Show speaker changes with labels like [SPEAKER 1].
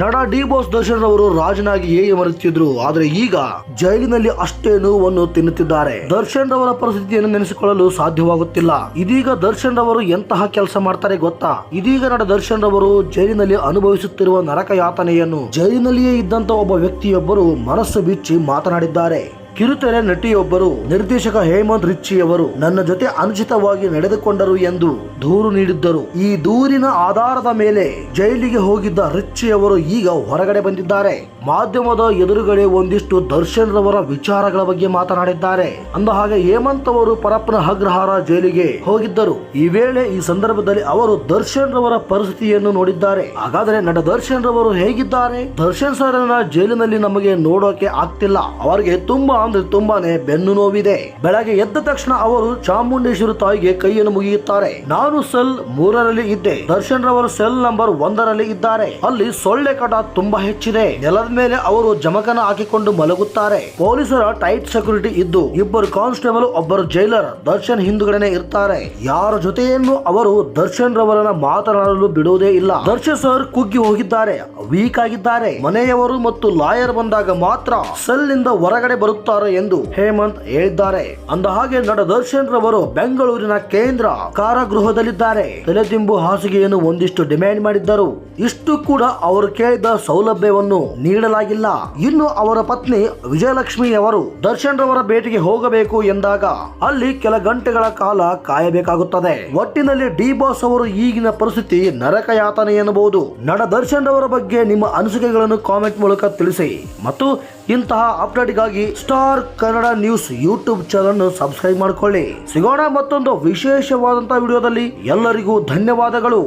[SPEAKER 1] ನಟ D boss Darshan ಅವರು ರಾಜನಾಗಿ ಹೇಗೆ ಮರೆತಿದ್ರು? ಆದ್ರೆ ಈಗ ಜೈಲಿನಲ್ಲಿ ಅಷ್ಟೇ ನೋವನ್ನು ತಿನ್ನುತ್ತಿದ್ದಾರೆ. ದರ್ಶನ್ ರವರ ಪರಿಸ್ಥಿತಿಯನ್ನು ನೆನೆಸಿಕೊಳ್ಳಲು ಸಾಧ್ಯವಾಗುತ್ತಿಲ್ಲ. ಇದೀಗ ದರ್ಶನ್ ರವರು ಎಂತಹ ಕೆಲಸ ಮಾಡ್ತಾರೆ ಗೊತ್ತಾ? ಇದೀಗ ನಡ ದರ್ಶನ್ ರವರು ಜೈಲಿನಲ್ಲಿ ಅನುಭವಿಸುತ್ತಿರುವ ನರಕ ಯಾತನೆಯನ್ನು ಜೈಲಿನಲ್ಲಿಯೇ ಇದ್ದಂತ ಒಬ್ಬ ವ್ಯಕ್ತಿಯೊಬ್ಬರು ಮನಸ್ಸು ಬಿಚ್ಚಿ ಮಾತನಾಡಿದ್ದಾರೆ. ಕಿರುತೆರೆ ನಟಿಯೊಬ್ಬರು ನಿರ್ದೇಶಕ ಹೇಮಂತ್ ರಿಚ್ಚಿ ಅವರು ನನ್ನ ಜೊತೆ ಅನುಚಿತವಾಗಿ ನಡೆದುಕೊಂಡರು ಎಂದು ದೂರು ನೀಡಿದ್ದರು. ಈ ದೂರಿನ ಆಧಾರದ ಮೇಲೆ ಜೈಲಿಗೆ ಹೋಗಿದ್ದ ರಿಚ್ಚಿ ಅವರು ಈಗ ಹೊರಗಡೆ ಬಂದಿದ್ದಾರೆ. ಮಾಧ್ಯಮದ ಎದುರುಗಡೆ ಒಂದಿಷ್ಟು ದರ್ಶನ್ ರವರ ವಿಚಾರಗಳ ಬಗ್ಗೆ ಮಾತನಾಡಿದ್ದಾರೆ. ಅಂದ ಹಾಗೆ ಹೇಮಂತ್ ಅವರು ಪರಪ್ಪನ ಅಗ್ರಹಾರ ಜೈಲಿಗೆ ಹೋಗಿದ್ದರು. ಈ ವೇಳೆ ಈ ಸಂದರ್ಭದಲ್ಲಿ ಅವರು ದರ್ಶನ್ ರವರ ಪರಿಸ್ಥಿತಿಯನ್ನು ನೋಡಿದ್ದಾರೆ. ಹಾಗಾದ್ರೆ ನಟ ದರ್ಶನ್ ರವರು ಹೇಗಿದ್ದಾರೆ? ದರ್ಶನ್ ಸರ್ ಜೈಲಿನಲ್ಲಿ ನಮಗೆ ನೋಡೋಕೆ ಆಗ್ತಿಲ್ಲ. ಅವರಿಗೆ ತುಂಬಾ ಅಂದ್ರೆ ತುಂಬಾನೇ ಬೆನ್ನು ನೋವಿದೆ. ಬೆಳಗ್ಗೆ ಎದ್ದ ತಕ್ಷಣ ಅವರು ಚಾಮುಂಡೇಶ್ವರಿ ತಾಯಿಗೆ ಕೈಯನ್ನು ಮುಗಿಯುತ್ತಾರೆ. ನಾನು ಸೆಲ್ ಮೂರರಲ್ಲಿ ಇದ್ದೆ. ದರ್ಶನ್ ರವರು ಸೆಲ್ ನಂಬರ್ ಒಂದರಲ್ಲಿ ಇದ್ದಾರೆ. ಅಲ್ಲಿ ಸೊಳ್ಳೆ ಕಟ ತುಂಬಾ ಹೆಚ್ಚಿದೆ. ನೆಲದ ಮೇಲೆ ಅವರು ಜಮಕನ ಹಾಕಿಕೊಂಡು ಮಲಗುತ್ತಾರೆ. ಪೊಲೀಸರ ಟೈಟ್ ಸೆಕ್ಯೂರಿಟಿ ಇದ್ದು, ಇಬ್ಬರು ಕಾನ್ಸ್ಟೇಬಲ್, ಒಬ್ಬರು ಜೈಲರ್, ದರ್ಶನ್ ಹಿಂದುಗಡೆನೆ ಇರ್ತಾರೆ. ಯಾರ ಜೊತೆಯನ್ನು ಅವರು ದರ್ಶನ್ ರವರನ್ನ ಮಾತನಾಡಲು ಬಿಡುವುದೇ ಇಲ್ಲ. ದರ್ಶನ್ ಸರ್ ಕುಗ್ಗಿ ಹೋಗಿದ್ದಾರೆ. ವೀಕ್ ಆಗಿದ್ದಾರೆ. ಮನೆಯವರು ಮತ್ತು ಲಾಯರ್ ಬಂದಾಗ ಮಾತ್ರ ಸೆಲ್ನಿಂದ ಹೊರಗಡೆ ಬರುತ್ತಾರೆ ಎಂದು ಹೇಮಂತ್ ಹೇಳಿದ್ದಾರೆ. ಅಂದ ಹಾಗೆ ನಟ ದರ್ಶನ್ ರವರು ಬೆಂಗಳೂರಿನ ಕೇಂದ್ರ ಕಾರಾಗೃಹದಲ್ಲಿದ್ದಾರೆ. ತಲೆದಿಂಬು ಹಾಸಿಗೆಯನ್ನು ಒಂದಿಷ್ಟು ಡಿಮ್ಯಾಂಡ್ ಮಾಡಿದ್ದರು. ಇಷ್ಟು ಕೂಡ ಅವರು ಕೇಳಿದ ಸೌಲಭ್ಯವನ್ನು ನೀಡಲಾಗಿಲ್ಲ. ಇನ್ನು ಅವರ ಪತ್ನಿ ವಿಜಯಲಕ್ಷ್ಮಿ ಅವರು ದರ್ಶನ್ ರವರ ಭೇಟಿಗೆ ಹೋಗಬೇಕು ಎಂದಾಗ ಅಲ್ಲಿ ಕೆಲ ಗಂಟೆಗಳ ಕಾಲ ಕಾಯಬೇಕಾಗುತ್ತದೆ. ಒಟ್ಟಿನಲ್ಲಿ ಡಿ ಬಾಸ್ ಅವರು ಈಗಿನ ಪರಿಸ್ಥಿತಿ ನರಕ ಯಾತನೆ ಎನ್ನಬಹುದು ನಟ ದರ್ಶನ್ ರವರ ಬಗ್ಗೆ ನಿಮ್ಮ ಅನಿಸಿಕೆಗಳನ್ನು ಕಾಮೆಂಟ್ ಮೂಲಕ ತಿಳಿಸಿ. ಮತ್ತು ಇಂತಹ ಅಪ್ಡೇಟ್ಗಾಗಿ star Kannada news YouTube channel subscribe ಮಾಡಿಕೊಳ್ಳಿ. ಸಿಗೋಣ ಮತ್ತೊಂದು ವಿಶೇಷವಾದಂತಹ ವಿಡಿಯೋದಲ್ಲಿ ಎಲ್ಲರಿಗೂ ಧನ್ಯವಾದಗಳು.